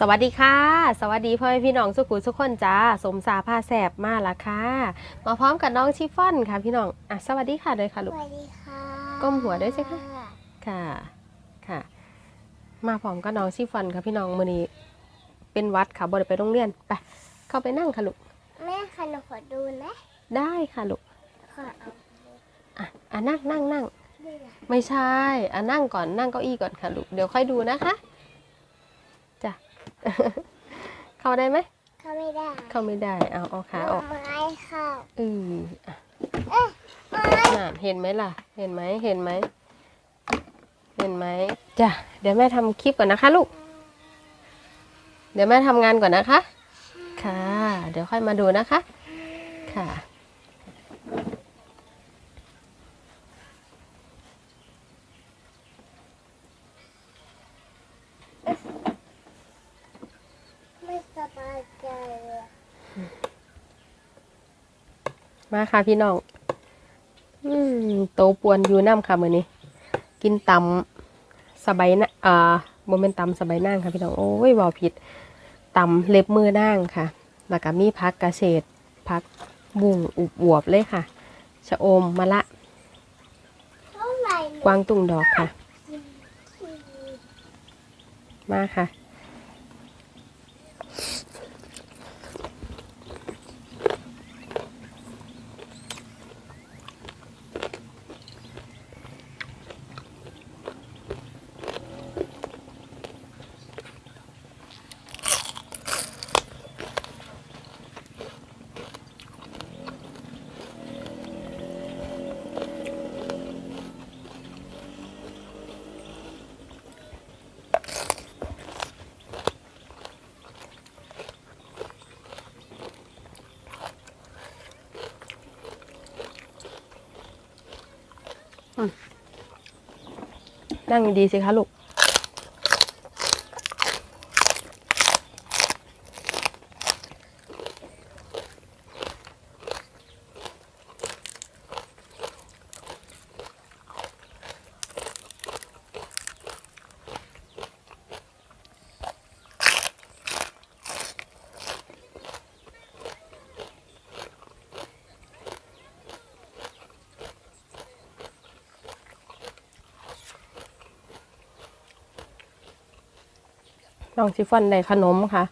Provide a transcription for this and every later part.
สวัสดีค่ะ สวัสดีพ่อแม่พี่น้องสุขุสุขคนจ้าสมสาผ้าแสบมาละค่ะมาพร้อมกับน้องชิฟฟ่อนค่ะพี่น้องอะสวัสดีค่ะเลยค่ะสลูกวัสดีค่ะก้มหัวด้วยสิคะค่ะค่ะ มาพร้อมกับน้องชิฟฟ่อนค่ะพี่น้องมือนี้เป็นวัดค่ะบ่ได้ไปโรงเรียนไปเข้าไปนั่งค่ะลูกแม่ค่ะหนูขอดูนะได้ค่ะลูกขอเอาอะอะนั่งนั่งนั่งด้วยนะไม่ใช่อะนั่งก่อนนั่งเก้าอี้ก่อนค่ะลูกเดี๋ยวค่อยดูนะคะจ้ะ เข้าได้ไหม เข้าไม่ได้เข้าไม่ได้ เอาเอาขาออกไม้เข้าอืออะเอ๊ะไม้น่ะเห็นไหมล่ะ เห็นไหมเห็นไหม เห็นไหมจ้ะ เดี๋ยวแม่ทำคลิปก่อนนะคะลูก เดี๋ยวแม่ทำงานก่อนนะคะ ค่ะ เดี๋ยวค่อยมาดูนะคะ ค่ะ ไม่สบายใจเลย มาค่ะพี่น้องอืมโตปวนอยู่น้ำค่ะมือนี้ กินตำสบายนะอ่าโมเมนตำสบายนั่งค่ะพี่น้อง โอ้ยบอผิดตำเล็บมือนั่งค่ะ แล้วก็มีพักกระเฉดพักบุ้งอุบวบเลยค่ะ ชะอมมะละเท่าไหร่หนูกวางตุงดอกค่ะกินทีมาค่ะ นั่งดีๆสิคะลูก น้องชิฟอนได้ขนมค่ะ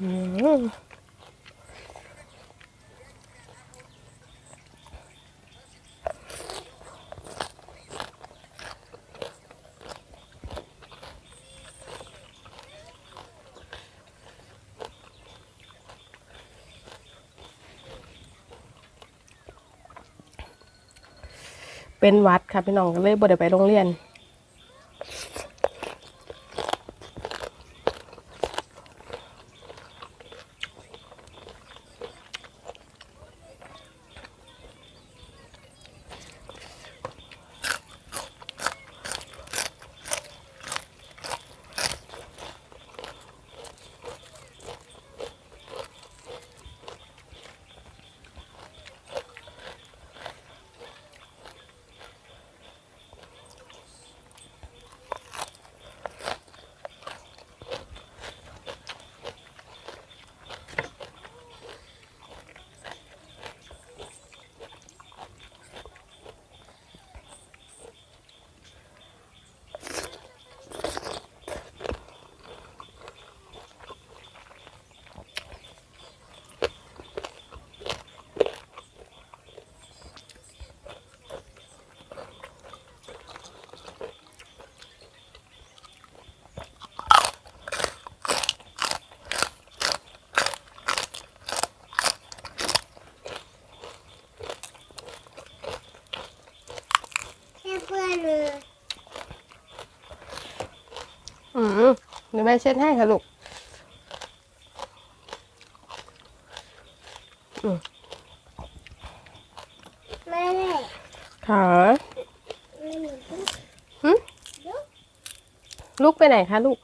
เป็นวัดค่ะพี่น้องก็เลยบ่ได้ไปโรงเรียน พื่อนเลยอืมเดี๋ยแม่เช็ดให้ค่ะลูกแม่ขค่ะลูกไปไหนคะลูก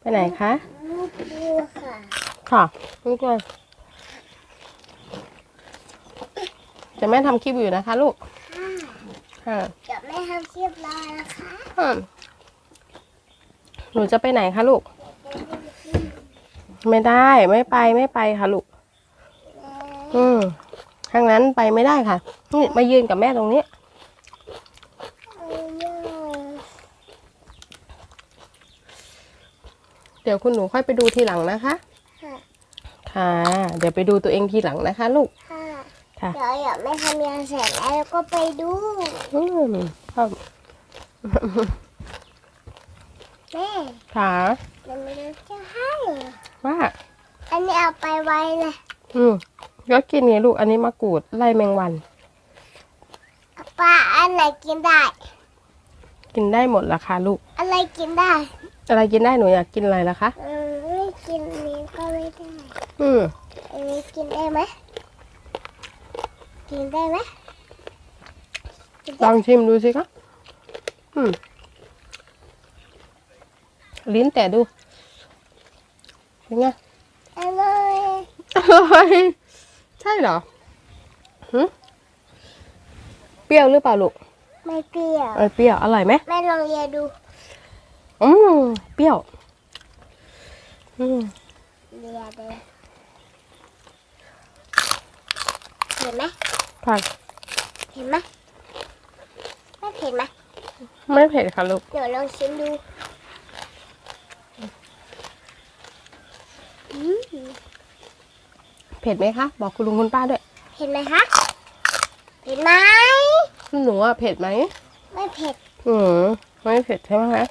ไปไหนคะลูกค่ะ ค่ะลูกเลย จะแม่ทำคลิปอยู่นะคะลูกค่ะค่ะเดี๋ยวแม่ทำคลิปรอนะคะอืมหนูจะไปไหนคะลูก ไม่ได้ไม่ไปไม่ไปค่ะลูก อืมทางนั้นไปไม่ได้ค่ะ นี่มายืนกับแม่ตรงนี้ เดี๋ยวคุณหนูค่อยไปดูทีหลังนะคะ ค่ะค่ะเดี๋ยวไปดูตัวเองทีหลังนะคะ ลูก ค่ะค่ะเดี๋ยวอย่าไม่ทำยาเสร็จแล้วก็ไปดูอืมครับแม่ค่ะมันไม่ได้จะให้ว่า อันนี้เอาไปไว้เลยอืมก็กินไงลูก อันนี้มะกรูดไล่แมงวันปลาอันไหนกินได้ กินได้หมดละค่ะลูก อะไรกินได้ อะไรกินได้หนูอยากกินอะไรล่ะคะเออไม่กินนี้ก็ไม่ได้ อืมอันนี้กินได้ไหม กินได้ไหมกินลได้องชิมดูสิคะอืมลิ้นแต่ดูเป็นไงอร่อยอร่อยใช่เหรอหึเปรี้ยวหรือเปล่าลูก ไม่เปรี้ยว เออเปรี้ยว อร่อยไหมแม่ลองเรียนดู อืมเปรี้ยว อืมเรียนเลยเห็นไหม ผักเห็นไหมไม่เผ็ดไหมไม่เผ็ดค่ะลูก เดี๋ยวลองชิมดูอืมเผ็ดไหมคะ บอกคุณลุงคุณป้าด้วยเห็นไหมคะเห็นไหมหนูอะเผ็ดไหมไม่เผ็ด อืมไม่เผ็ดใช่ไหมคะ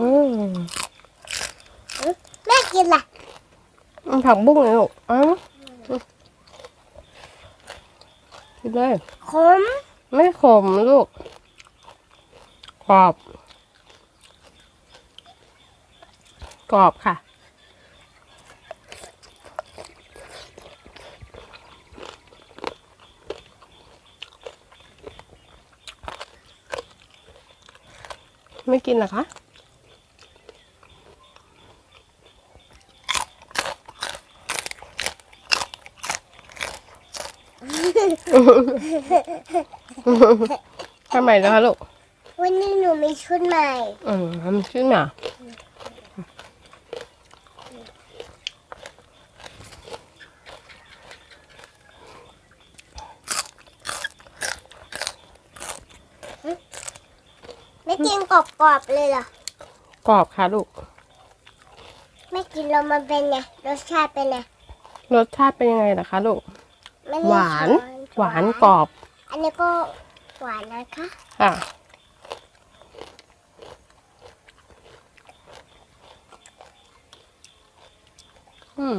อืม แม่กินล่ะ มัน ผักบุ้งเลยลูกเอ้ากินเลย ขม ไม่ขมลูกกรอบ กรอบค่ะ ไม่กินเหรอคะ ทำไมแล้วคะลูก วันนี้หนูมีชุดใหม่ อืมทำขึ้นมาไม่กินกรอบๆเลยเหรอ กรอบค่ะลูก ไม่กินแล้วมันเป็นไง รสชาติเป็นไง รสชาติเป็นยังไงล่ะคะลูกไม่มีหวานช้อ หวานกรอบ อันนี้ก็หวานนะคะค่ะอืม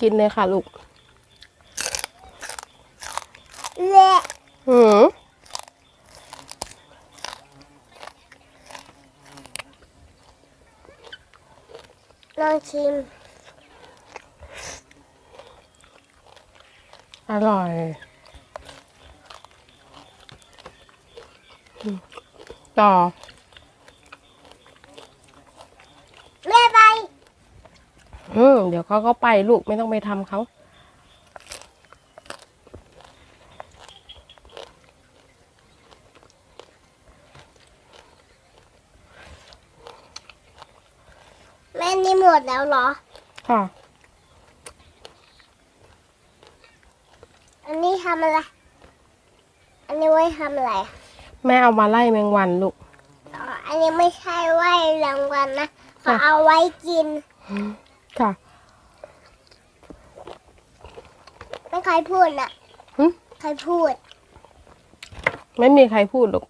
กินเลยค่ะลูกเละอืมลองชิม อร่อยอืมต่อ แม่ไป อืม เดี๋ยวเขาก็ไปลูกไม่ต้องไปทำเขาแม่นี่หมดแล้วเหรอ ค่ะนี้ทำอะไร อันนี้ไว้ทำอะไรอะแม่เอามาไล่แมงวันลูก อ๋อ อันนี้ไม่ใช่ไว้รางวัลนะเขาค่ะเอาไว้กิน ค่ะ ไม่ใครพูดน่ะหึ ใครพูด ไม่มีใครพูดลูก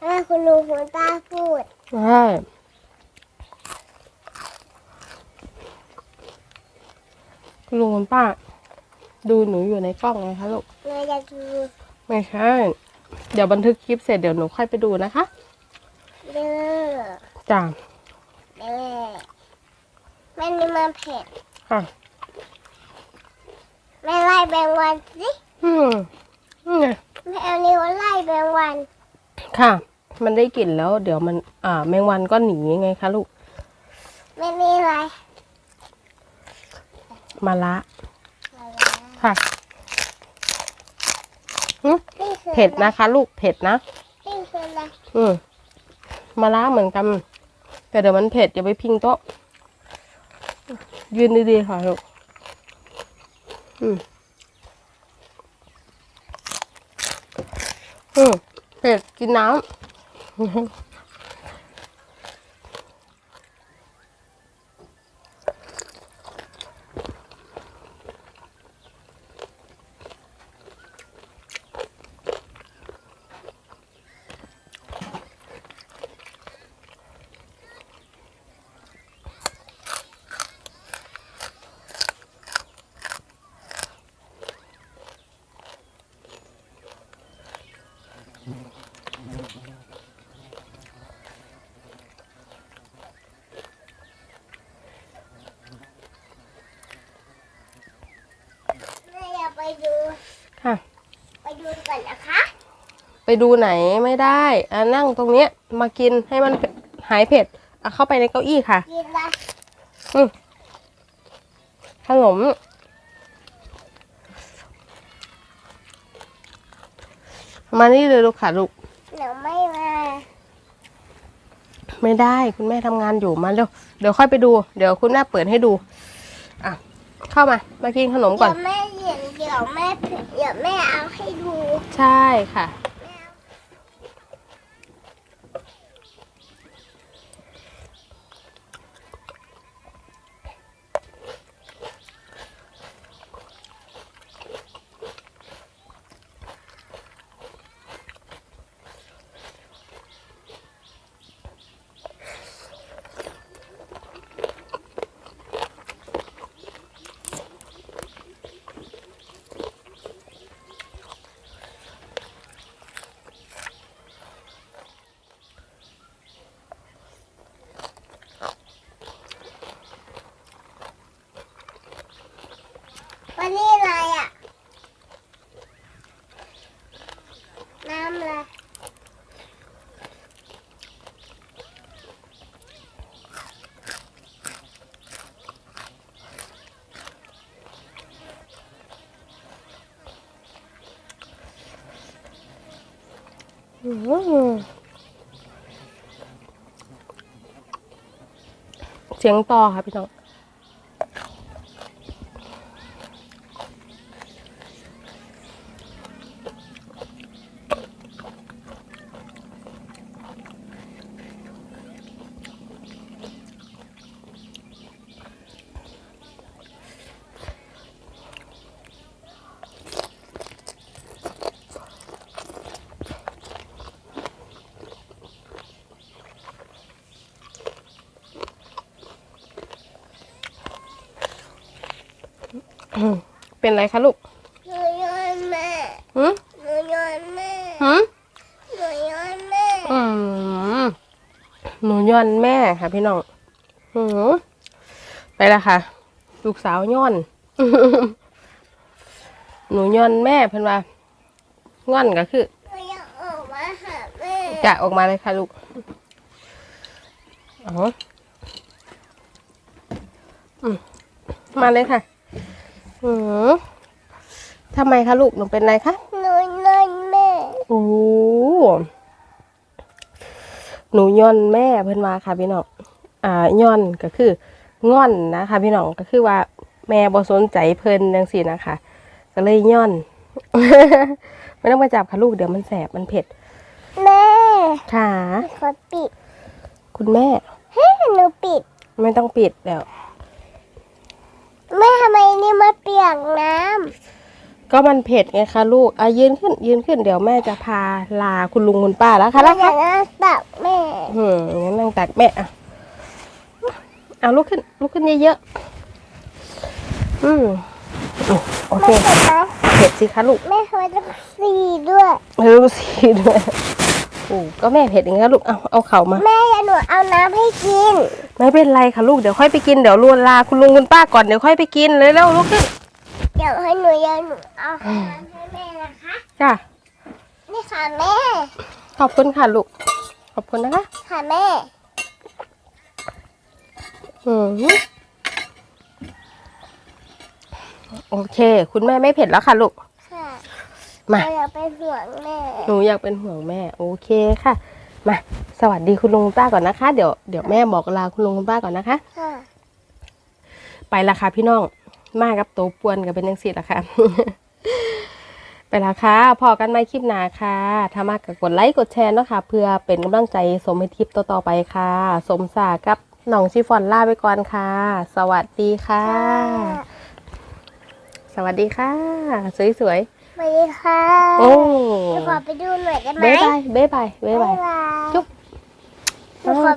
แม่คุณลุงคุณป้าพูด ใช่คุณลุงคุณป้า ดูหนูอยู่ในกล้องไงคะลูก เงยจะดูไม่ใช่ เดี๋ยวบันทึกคลิปเสร็จเดี๋ยวหนูค่อยไปดูนะคะ เด้อจ้า เด้อแม่นี่มันเผ็ดค่ะแม่ไล่แบงวันสิอืมนี่ไงแม่เอานิ้วไล่แบงวัน ค่ะ มันได้กลิ่นแล้ว เดี๋ยวมัน อ่า แมงวันก็หนีไงคะลูกแม่นี่อะไรมาละอะไรค่ะนี่คือเผ็ดนะคะลูกเผ็ดนะนี่คืออะไรอืมมาละเหมือนกัน แต่เดี๋ยวมันเผ็ดอย่าไปพิงโต๊ะ ยืนดีๆค่ะลูกอืมอืมเผ็ดกินน้ำ ไปดูค่ะ ไปดูก่อนนะคะ ไปดูไหนไม่ได้อะนั่งตรงเนี้ย มากินให้มันหายเผ็ดอะเข้าไปในเก้าอี้ค่ะกินละขนม มานี่เลยลูกค่ะลูกหนูไม่มาไม่ได้คุณแม่ทำงานอยู่มาเร็วเดี๋ยวค่อยไปดู เดี๋ยวคุณแม่เปิดให้ดูอะเข้ามามากินขนมก่เดี๋อนยวแม่เห็นเดี๋ยวแม่เดี๋ยวแม่เอาให้ดู ใช่ค่ะ แม่เอา วันนี้อะไรอะ น้ำอะไร อืม เสียงต่อค่ะพี่น้อง เป็นไรคะลูกหนูโยนแม่หืมหนูโยนแม่หืมหนูโยนแม่อืมหนูย้อนแม่ค่ะ พี่น้องหืมไปละค่ะ ลูกสาวย้อน หนูย้อนแม่เพิ่นว่าง่อนก็คือหนูอยากออกมาหาแม่จะออกมาเลยค่ะลูกอ๋ออืมมาเลยค่ะ อืมทำไมคะลูกหนูเป็นไรคะหนูโยนแม่โอ้โหหนูย่อนแม่เพิ่นว่าค่ะพี่น้องอ่าย่อนก็คือง่อนนะคะพี่น้องก็คือว่า แม่บ่สนใจเพิ่นจังซี่นะคะ ก็เลยย่อนไม่ต้องมาจับค่ะลูกเดี๋ยวมันแสบมันเผ็ด แม่ค่ะขอปิด คุณแม่เฮ้ยหนูปิด ไม่ต้องปิดแล้ว แม่ทำไมนี่มาเปียกน้ก็มันเผ็ดไงคะลูกอะยืนขึ้น ยืนขึ้นเดี๋ยวแม่จะพาลาคุณลุงคุณป้าแล้วำค่ะแล้วอค่ะยากนั่งตักแม่อืมงั้นนั่งตักแม่อะเอาลุกขึ้นลุกขึ้นเยอะๆอืมโอเคแม่เห็นไหมเผ็ดสิคะลูก แม่ทำไมต้องสีด้วย เออสีด้วยโอ้ก็แม่เผ็ดอย่างนี้ลูก เอาเอาเข่ามา แม่อย่าหนูเอาน้ำให้กิน ไม่เป็นไรค่ะลูกเดี๋ยวค่อยไปกินเดี๋ยวลวนลาคุณลุงคุณป้าก่อนเดี๋ยวค่อยไปกินเลยเร็วลุกขึ้นเดี๋ยวให้หนูอย่าหนูเอาน้ำให้แม่นะคะ จ้ะนี่ค่ะแม่ ขอบคุณค่ะลูก ขอบคุณนะคะค่ะแม่ อืมโอเค คุณแม่ไม่เผ็ดแล้วค่ะลูก ค่ะมาเราอยากเป็นห่วงแม่ หนูอยากเป็นห่วงแม่ โอเคค่ะ มา สวัสดีคุณลุงคุณป้าก่อนนะคะ เดี๋ยวเดี๋ยวแม่บอกลาคุณลุงคุณป้าก่อนนะคะ ค่ะไปละค่ะพี่น้องมากับโตวปวนกับเป็นยังสิละค่ะ ไปละค่ะพอกันไม่คลิปหนาค่ะ ถ้ามากกับกดไลค์กดแชร์เนาะค่ะ เพื่อเป็นกำลังใจสมให้ทิปต่อๆไปค่ะ สมสากับน้องชิฟอนล่าไปก่อนค่ะ สวัสดีค่ะ สวัสดีค่ะ สวยสวัสดีค่ะๆโอ้หนูขอไปดูหน่อยได้ไหมบ๊ายบายบ๊ายบายบ๊ายบายบ๊ายบายจุ๊บ หนูขอ